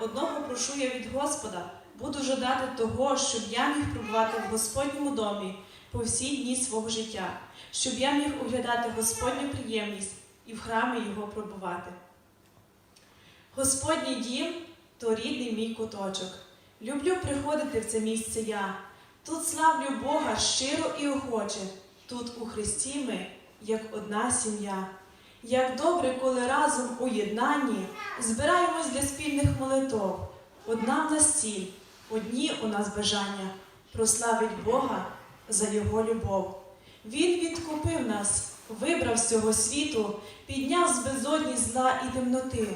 Одного прошу я від Господа, буду жадати того, щоб я міг пробувати в Господньому домі по всі дні свого життя, щоб я міг оглядати Господню приємність і в храмі його пробувати. Господній дім то рідний мій куточок. Люблю приходити в це місце я. Тут славлю Бога щиро і охоче. Тут у Христі ми, як одна сім'я. Як добре, коли разом у єднанні збираємось для спільних молитов. Одна в нас ціль, одні у нас бажання прославить Бога за Його любов. Він відкупив нас, вибрав з цього світу, підняв з безодні зла і темноти.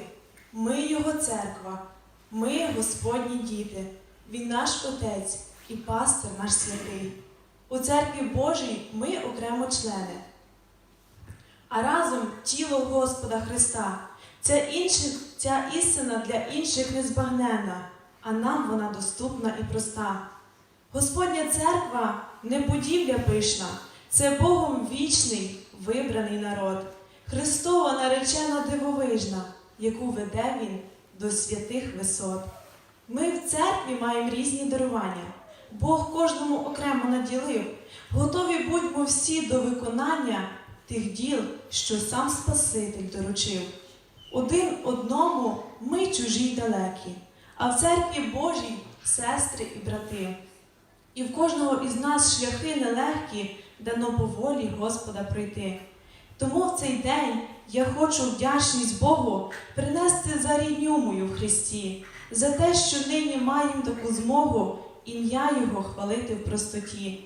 Ми Його церква, ми Господні діти, Він наш Отець і пастир наш святий. У церкві Божій ми окремо члени. А разом тіло Господа Христа. Ця, інших, ця істина для інших незбагненна, а нам вона доступна і проста. Господня церква не будівля пишна, це Богом вічний, вибраний народ, Христова наречена дивовижна, яку веде Він до святих висот. Ми в церкві маємо різні дарування. Бог кожному окремо наділив. Готові будьмо всі до виконання тих діл, що сам Спаситель доручив. Один одному ми чужі й далекі, а в церкві Божій сестри і брати. І в кожного із нас шляхи нелегкі, дано по волі Господа пройти. Тому в цей день я хочу вдячність Богу принести за рідню мою в Христі, за те, що нині маємо таку змогу ім'я Його хвалити в простоті.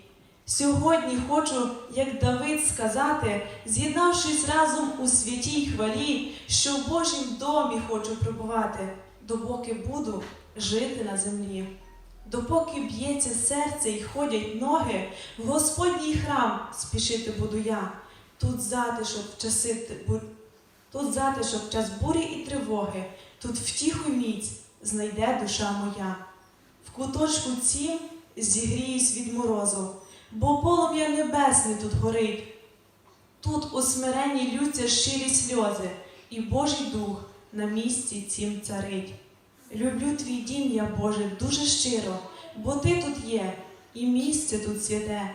Сьогодні хочу, як Давид, сказати, з'єднавшись разом у святій хвалі, що в Божім домі хочу пробувати, допоки буду жити на землі. Допоки б'ється серце і ходять ноги, в Господній храм спішити буду я. Тут затишок в часи тут затишок час бурі і тривоги, тут втіху міць знайде душа моя. В куточку цім зігріюсь від морозу, бо полум'я небесне тут горить. Тут у смиренні лються щирі сльози, і Божий дух на місці цім царить. Люблю твій дім, я Боже, дуже щиро, бо ти тут є, і місце тут святе.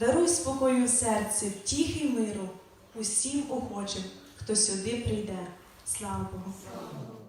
Даруй спокою в серці, втіхи й миру усім охочим, хто сюди прийде. Слава Богу!